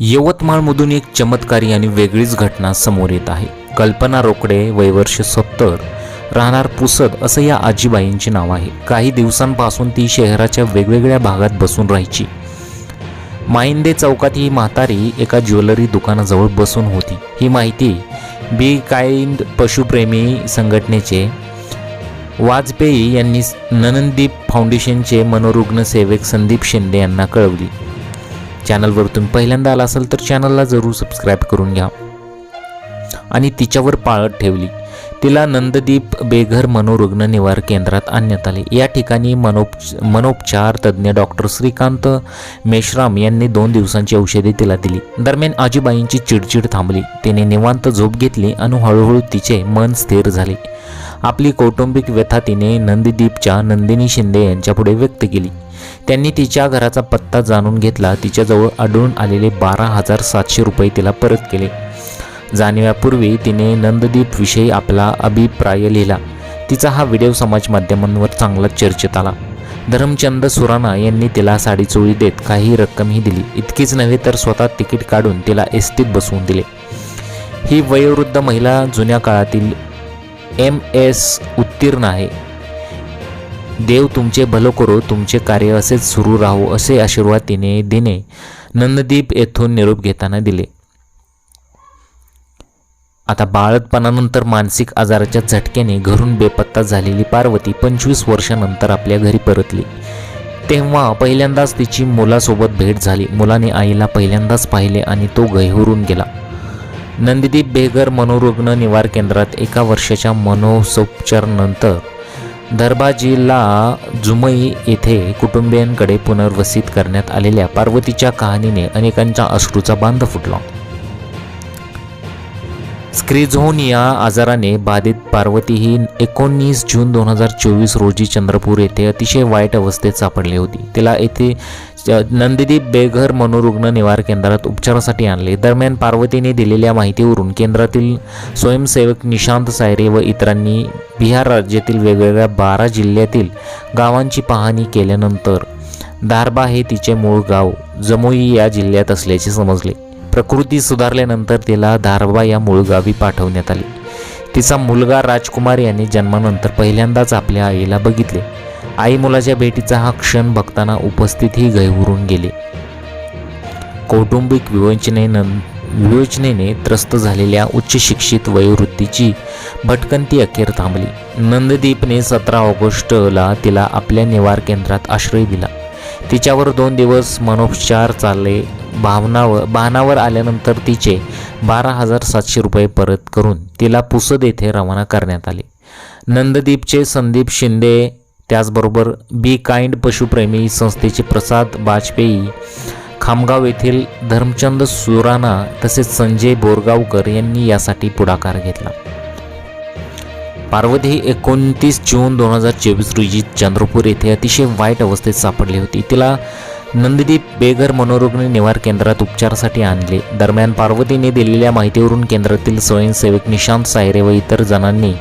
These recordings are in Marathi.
यवतमाळमधून एक चमत्कारी आणि वेगळीच घटना समोर येत आहे. कल्पना रोकडे वयवर्ष सत्तर राहणार पुसद असं या आजीबाईंचे नाव आहे. काही दिवसांपासून ती शहराच्या वेगवेगळ्या भागात बसून राहायची. माहिंदे चौकात ही म्हातारी एका ज्वेलरी दुकानाजवळ बसून होती. ही माहिती बी काइंड पशुप्रेमी संघटनेचे वाजपेयी यांनी ननंदीप फाउंडेशनचे मनोरुग्ण सेवक संदीप शिंदे यांना कळवली. चॅनलवर तुम्ही पहिल्यांदा आला असाल तर चॅनलला जरूर सबस्क्राईब करून घ्या. आणि तिच्यावर पाळत ठेवली. तिला नंददीप बेघर मनोरुग्ण निवार केंद्रात आणण्यात आले. या ठिकाणी मनोप मनोपचार तज्ज्ञ डॉक्टर श्रीकांत मेश्राम यांनी दोन दिवसांची औषधे तिला दिली. दरम्यान आजीबाईंची चिडचिड थांबली. तिने निवांत झोप घेतली आणि हळूहळू तिचे मन स्थिर झाले. आपली कौटुंबिक व्यथा तिने नंदीदीपच्या नंदिनी शिंदे यांच्यापुढे व्यक्त केली. त्यांनी तिच्या घराचा पत्ता जाणून घेतला. तिच्याजवळ आढळून आलेले बारा हजार सातशे रुपये तिला परत केले. जाणव्यापूर्वी तिने नंददीपविषयी आपला अभिप्राय लिहिला. तिचा हा व्हिडिओ समाज माध्यमांवर चांगला चर्चेत आला. धरमचंद सुराणा यांनी तिला साडीचोळी देत काही रक्कमही दिली. इतकीच नव्हे तर स्वतः तिकीट काढून तिला एसटीत बसवून दिले. ही वयोवृद्ध महिला जुन्या काळातील एम एस उत्तीर्ण आहे. देव तुमचे भलं करो तुमचे कार्य असेच सुरू राहो असे आशीर्वाद तिने दिने. नंददीप येथून निरोप घेताना दिले. आता बाळतपणानंतर मानसिक आजाराच्या झटक्याने घरून बेपत्ता झालेली पार्वती पंचवीस वर्षानंतर आपल्या घरी परतली. तेव्हा पहिल्यांदाच तिची मुलासोबत भेट झाली. मुलाने आईला पहिल्यांदाच पाहिले आणि तो गहिवरून गेला. नंदीदीप बेघर मनोरुग्ण निवार केंद्रात एका वर्षाच्या मनोसोपचारानंतर दरबाजीला जुमई येथे कुटुंबियांकडे पुनर्वसित करण्यात आलेल्या पार्वतीच्या कहाणीने अनेकांच्या अश्रूचा बांध फुटला. स्क्रिझोनिया आजाराने बाधित पार्वती ही एकोणीस जून दोन हजार चोवीस रोजी चंद्रपूर येथे अतिशय वाईट अवस्थेत सापडली होती. तिला येथे नंदीदीप बेघर मनोरुग्ण निवार केंद्रात उपचारासाठी आणले. दरम्यान पार्वतीने दिलेल्या माहितीवरून केंद्रातील स्वयंसेवक निशांत सायरे व इतरांनी बिहार राज्यातील वेगवेगळ्या बारा जिल्ह्यातील गावांची पाहणी केल्यानंतर दारबा हे तिचे मूळ गाव जमोई या जिल्ह्यात असल्याचे समजले. प्रकृती सुधारल्यानंतर तिला धारबा या मूळ गावी पाठवण्यात आले. तिचा मुलगा राजकुमार यांनी जन्मानंतर पहिल्यांदाच आपल्या आईला बघितले. आई मुलाच्या भेटीचा हा क्षण बघताना उपस्थितही गहिवरून गेले. कौटुंबिक विवंचनेनं विवेचनेने त्रस्त झालेल्या उच्च शिक्षित वयोवृत्तीची भटकंती अखेर थांबली. नंददीपने सतरा ऑगस्टला तिला आपल्या निवार केंद्रात आश्रय दिला. तिच्यावर दोन दिवस मनोपचार चालले. भावनावर बाणावर आल्यानंतर तिचे बारा हजार सातशे रुपये परत करून तिला पुसद येथे रवाना करण्यात आले. नंददीपचे संदीप शिंदे त्याचबरोबर बी काइंड पशुप्रेमी संस्थेचे प्रसाद वाजपेयी खामगाव येथील धर्मचंद सुराणा तसेच संजय बोरगावकर यांनी यासाठी पुढाकार घेतला. पार्वती ही एकोणतीस जून दोन हजार चोवीस रोजी चंद्रपूर येथे अतिशय वाईट अवस्थेत सापडली होती. तिला नंददीप बेघर मनोरुग्ण निवार केंद्रात उपचारासाठी आणले. दरम्यान पार्वतीने दिलेल्या माहितीवरून केंद्रातील स्वयंसेवक निशांत सायरे व इतर जणांनी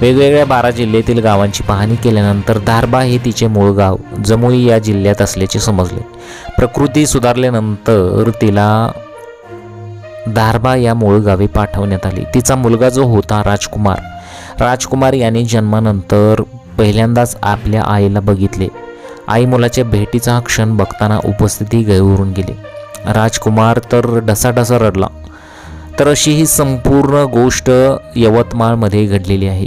वेगवेगळ्या बारा जिल्ह्यातील गावांची पाहणी केल्यानंतर धारबा हे तिचे मूळ गाव जमुई या जिल्ह्यात असल्याचे समजले. प्रकृती सुधारल्यानंतर तिला धारबा या मूळ गावी पाठवण्यात आली. तिचा मुलगा जो होता राजकुमार राजकुमार याने जन्मानंतर पहिल्यांदाच आपल्या आईला बघितले. आई मुलाच्या भेटीचा क्षण बघताना उपस्थिती गैवरून गेली. राजकुमार तर ढसाढसा रडला. तर अशी ही संपूर्ण गोष्ट यवतमाळमध्ये घडलेली आहे.